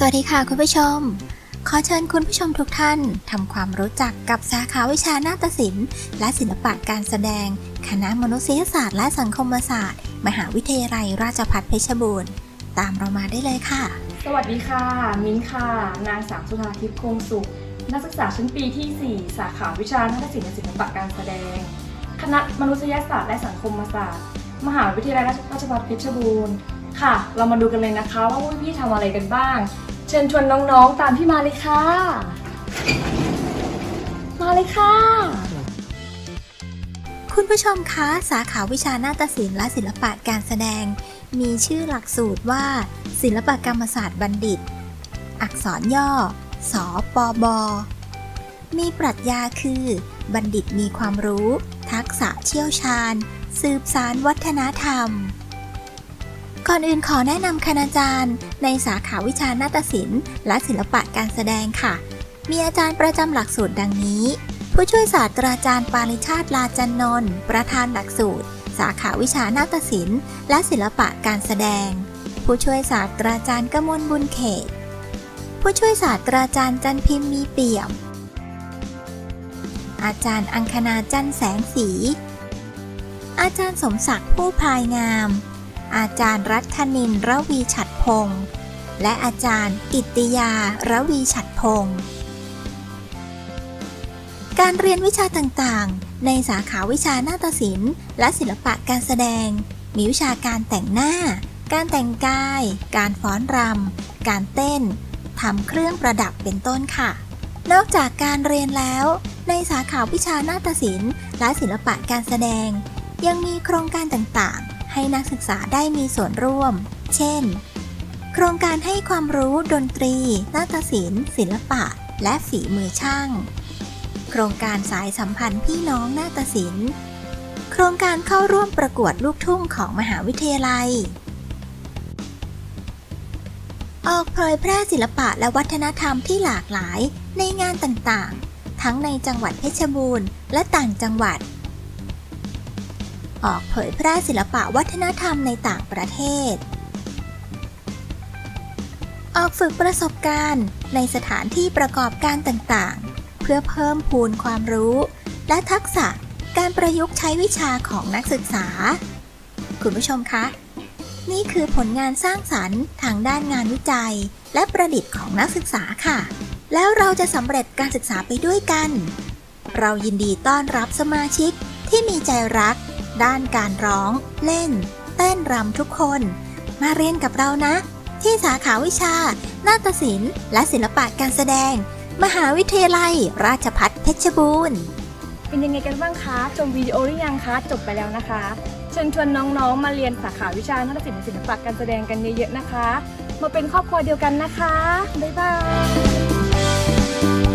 สวัสดีค่ะคุณผู้ชม ขอเชิญคุณผู้ชมทุกท่านทำความรู้จักกับสาขาวิชานาฏศิลป์ และศิลปะการแสดง คณะมนุษยศาสตร์และสังคมศาสตร์ มหาวิทยาลัยราชภัฏเพชรบูรณ์ ตามเรามาได้เลยค่ะ สวัสดีค่ะ มิ้นค่ะ นางสาวสุธาทิพย์คงสุข นักศึกษาชั้นปีที่ 4 สาขาวิชานาฏศิลป์และศิลปะการแสดง คณะมนุษยศาสตร์และสังคมศาสตร์ มหาวิทยาลัยราชภัฏเพชรบูรณ์ ค่ะ เรามาดูกันเลยนะคะ ว่าพวกพี่ทำอะไรกันบ้าง เชิญชวนน้องๆตามพี่มาเลยค่ะ มาเลยค่ะ คุณผู้ชมคะ สาขาวิชาหน้าฏศิลป์และศิลปะการแสดง มีชื่อหลักสูตรว่า ศิลปกรรมศาสตร์บัณฑิต อักษรย่อ สปบ มีปรัชญาคือ บัณฑิตมีความรู้ ทักษะเชี่ยวชาญ สืบสารวัฒนธรรม ก่อนอื่นขอแนะนำคณาจารย์ ในสาขาวิชานาฏศิลป์ และศิลปะการแสดงค่ะ มีอาจารย์ประจำหลักสูตรดังนี้ ผู้ช่วยศาสตราจารย์ปาริชาติลาจันนนท์ประธานหลักสูตร สาขาวิชานาฏศิลป์ และศิลปะการแสดง ผู้ช่วยศาสตราจารย์กมลบุญเขต ผู้ช่วยศาสตราจารย์จันพิมพ์มีเปี่ยม อาจารย์อังคณาจันแสงสี อาจารย์สมศักดิ์ผู้พลายงาม อาจารย์รัฐนินระวีฉัดพงศ์และอาจารย์กิติยาระวีฉัดพงศ์การเรียนวิชาต่างๆ ในสาขาวิชานาฏศิลป์ และศิลปะการแสดง มีวิชาการแต่งหน้า การแต่งกาย การฟ้อนรำ การเต้นทำเครื่องประดับเป็นต้นค่ะ นอกจากการเรียนแล้ว ในสาขาวิชานาฏศิลป์ และศิลปะการแสดง ยังมีโครงการต่างๆ ให้นักศึกษาได้มีส่วนร่วม เช่น โครงการให้ความรู้ดนตรี นาฏศิลป์ ศิลปะ และฝีมือช่าง โครงการสายสัมพันธ์พี่น้องนาฏศิลป์ โครงการเข้าร่วมประกวดลูกทุ่งของมหาวิทยาลัย ออกเผยแพร่ศิลปะและวัฒนธรรมที่หลากหลายในงานต่างๆ ทั้งในจังหวัดเพชรบูรณ์ และต่างจังหวัด ออกเผยแพร่ศิลปะวัฒนธรรมในต่างประเทศ ออกฝึกประสบการณ์ในสถานที่ประกอบการต่างๆ เพื่อเพิ่มพูนความรู้ และทักษะการประยุกต์ใช้วิชาของนักศึกษา คุณผู้ชมคะ นี่คือผลงานสร้างสรรค์ทางด้านงานวิจัย และประดิษฐ์ของนักศึกษาค่ะ แล้วเราจะสำเร็จการศึกษาไปด้วยกัน เรายินดีต้อนรับสมาชิกที่มีใจรัก ด้านการร้อง เล่น เต้นรำทุกคน มาเรียนกับเรานะ ที่สาขาวิชา นาฏศิลป์ และศิลปะการแสดง มหาวิทยาลัย ราชภัฏเพชรบูรณ์เป็นยังไงกันบ้างคะชมวิดีโอหรือยังคะจบไปแล้วนะคะเชิญชวนน้องๆ มาเรียนสาขาวิชานาฏศิลป์และศิลปะการแสดงกันเยอะๆนะคะ มาเป็นครอบครัวเดียวกันนะคะบ๊ายบาย